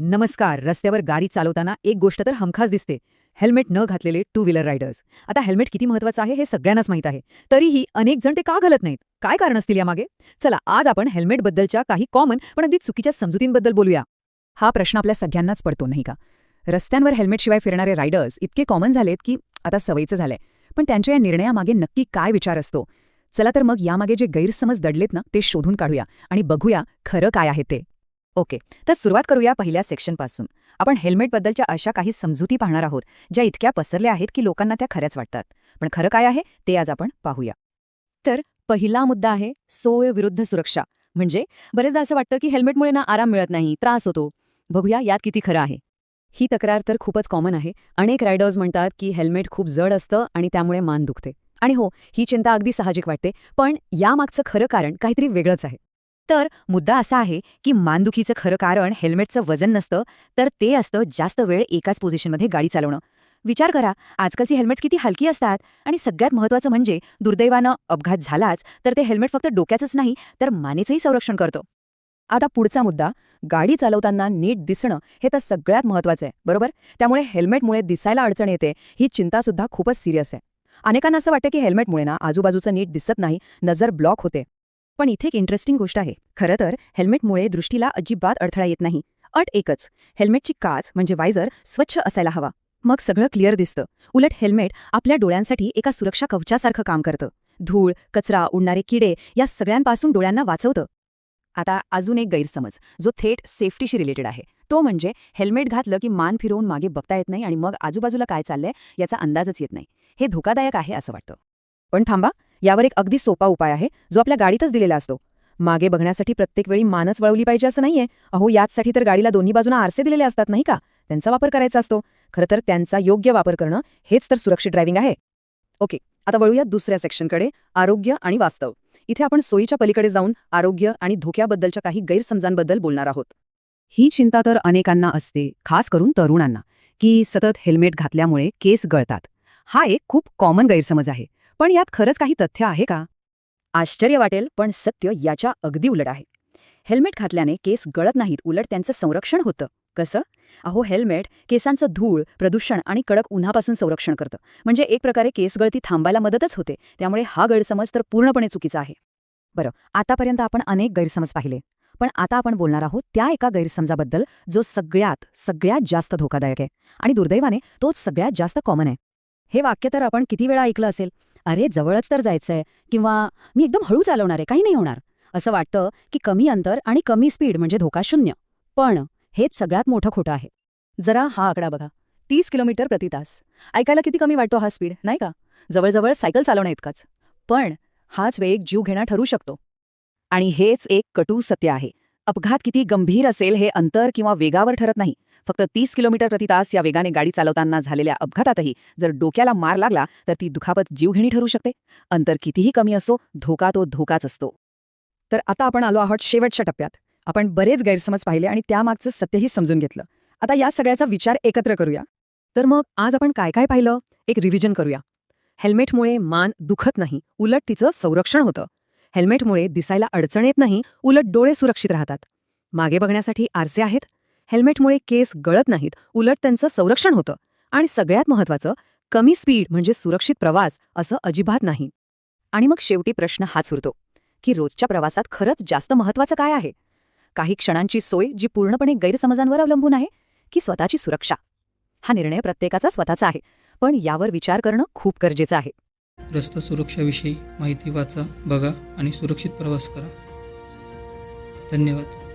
नमस्कार रस्त्यावर गाडी चालवताना एक गोष्ट तर हमखास दिसते. हेल्मेट न घातलेले टू व्हीलर रायडर्स. आता हेल्मेट किती महत्वाचं आहे हे सगळ्यांनाच माहीत आहे. तरीही अनेक जण ते का घालत नाहीत? काय कारण असतील यामागे? चला आज आपण हेल्मेटबद्दलच्या काही कॉमन पण अगदी चुकीच्या समजुतींबद्दल बोलूया. हा प्रश्न आपल्या सगळ्यांनाच पडतो नाही का? रस्त्यांवर हेल्मेटशिवाय फिरणारे रायडर्स इतके कॉमन झालेत की आता सवयीचं झालंय. पण त्यांच्या या निर्णयामागे नक्की काय विचार असतो? चला तर मग यामागे जे गैरसमज दडलेत ना ते शोधून काढूया आणि बघूया खरं काय आहे ते. ओके. तर सुरुवात करूया पहिल्या सेक्शनपासून आपण हेल्मेटबद्दलच्या अशा काही समजुती पाहणार आहोत ज्या इतक्या पसरल्या आहेत की लोकांना त्या खऱ्याच वाटतात. पण खरं काय आहे ते आज आपण पाहूया. तर पहिला मुद्दा आहे सोय विरुद्ध सुरक्षा. म्हणजे बरेचदा असं वाटतं की हेल्मेटमुळे ना आराम मिळत नाही त्रास होतो. बघूया यात किती खरं आहे. ही तक्रार तर खूपच कॉमन आहे. अनेक रायडर्स म्हणतात की हेल्मेट खूप जड असतं आणि त्यामुळे मान दुखते. आणि हो ही चिंता अगदी साहजिक वाटते. पण यामागचं खरं कारण काहीतरी वेगळंच आहे. तर मुद्दा असा आहे की मानदुखीचं खरं कारण हेल्मेटचं वजन नसतं तर ते असतं जास्त वेळ एकाच पोझिशनमध्ये गाडी चालवणं. विचार करा आजकालची हेल्मेट्स किती हलकी असतात आणि सगळ्यात महत्त्वाचं म्हणजे दुर्दैवानं अपघात झालाच तर ते हेल्मेट फक्त डोक्याचंच नाही तर मानेचंही संरक्षण करतो. आता पुढचा मुद्दा गाडी चालवताना नीट दिसणं हे तर सगळ्यात महत्वाचं आहे बरोबर? त्यामुळे हेल्मेटमुळे दिसायला अडचण येते ही चिंतासुद्धा खूपच सिरियस आहे. अनेकांना असं वाटतं की हेल्मेटमुळे ना आजूबाजूचं नीट दिसत नाही नजर ब्लॉक होते. पण इथे एक इंटरेस्टिंग गोष्ट आहे. खरं तर हेल्मेटमुळे दृष्टीला अजिबात अडथळा येत नाही. अट एकच हेल्मेटची काच म्हणजे वायझर स्वच्छ असायला हवा. मग सगळं क्लिअर दिसतं. उलट हेल्मेट आपल्या डोळ्यांसाठी एका सुरक्षा कवचासारखं काम करतं. धूळ कचरा उडणारे किडे या सगळ्यांपासून डोळ्यांना वाचवतं. आता अजून एक गैरसमज जो थेट सेफ्टीशी रिलेटेड आहे. तो म्हणजे हेल्मेट घातलं की मान फिरवून मागे बघता येत नाही आणि मग आजूबाजूला काय चाललंय याचा अंदाजच येत नाही. हे धोकादायक आहे असं वाटतं. पण थांबा यावर एक अगदी सोपा उपाय आहे जो आपल्या गाडीतच दिलेला असतो. मागे बघण्यासाठी प्रत्येक वेळी मानच वळवली पाहिजे असं नाहीये. अहो याचसाठी तर गाडीला दोन्ही बाजूना आरसे दिलेले असतात नाही का? त्यांचा वापर करायचा असतो. खरं तर त्यांचा योग्य वापर करणं हेच तर सुरक्षित ड्रायव्हिंग आहे. ओके आता वळूया दुसऱ्या सेक्शनकडे आरोग्य आणि वास्तव. इथे आपण सोयीच्या पलीकडे जाऊन आरोग्य आणि धोक्याबद्दलच्या काही गैरसमजांबद्दल बोलणार आहोत. ही चिंता तर अनेकांना असते खास करून तरुणांना की सतत हेल्मेट घातल्यामुळे केस गळतात. हा एक खूप कॉमन गैरसमज आहे. पण यात खरंच काही तथ्य आहे का? आश्चर्य वाटेल पण सत्य याच्या अगदी उलट आहे. हेल्मेट घातल्याने केस गळत नाहीत उलट त्यांचं संरक्षण होतं. कसं? अहो हेल्मेट केसांचं धूळ प्रदूषण आणि कडक उन्हापासून संरक्षण करतं. म्हणजे एक प्रकारे केस गळती थांबायला मदतच होते. त्यामुळे हा गैरसमज तर पूर्णपणे चुकीचा आहे. बरं आतापर्यंत आपण अनेक गैरसमज पाहिले. पण आता आपण बोलणार आहोत त्या एका गैरसमजाबद्दल जो सगळ्यात सगळ्यात जास्त धोकादायक आहे. आणि दुर्दैवाने तोच सगळ्यात जास्त कॉमन आहे. हे वाक्य तर आपण किती वेळा ऐकलं असेल? अरे जवळच तर जायचंय. किंवा मी एकदम हळू चालवणार आहे काही नाही होणार. असं वाटतं की कमी अंतर आणि कमी स्पीड म्हणजे धोका शून्य. पण हेच सगळ्यात मोठं खोटं आहे. जरा हा आकडा बघा. तीस किलोमीटर प्रति तास. ऐकायला किती कमी वाटतो हा स्पीड नाही का? जवळजवळ सायकल चालवणं इतकाच. पण हाच वेग जीव घेणा ठरू शकतो. आणि हेच एक कटू सत्य आहे. अपघात किती गंभीर असेल हे अंतर किंवा वेगावर ठरत नाही. फक्त तीस किलोमीटर प्रति तास या वेगाने गाडी चालवताना झालेल्या अपघातातही जर डोक्याला मार लागला तर ती दुखापत जीवघेणी ठरू शकते. अंतर कितीही कमी असो धोका तो धोकाच असतो. तर आता आपण आलो आहोत शेवटच्या टप्प्यात. आपण बरेच गैरसमज पाहिले आणि त्यामागचं सत्यही समजून घेतलं. आता या सगळ्याचा विचार एकत्र करूया. तर मग आज आपण काय काय पाहिलं? एक रिव्हिजन करूया. हेल्मेटमुळे मान दुखत नाही उलट तिचं संरक्षण होतं. हेल्मेटमुळे दिसायला अडचण येत नाही उलट डोळे सुरक्षित राहतात. मागे बघण्यासाठी आरसे आहेत. हेल्मेटमुळे केस गळत नाहीत उलट त्यांचं संरक्षण होतं. आणि सगळ्यात महत्वाचं कमी स्पीड म्हणजे सुरक्षित प्रवास असं अजिबात नाही. आणि मग शेवटी प्रश्न हाच उरतो की रोजच्या प्रवासात खरंच जास्त महत्वाचं काय आहे? काही क्षणांची सोय जी पूर्णपणे गैरसमजांवर अवलंबून आहे की स्वतःची सुरक्षा? हा निर्णय प्रत्येकाचा स्वतःचा आहे पण यावर विचार करणं खूप गरजेचं आहे. रस्ता सुरक्षाविषयी माहिती वाचा बघा आणि सुरक्षित प्रवास करा. धन्यवाद.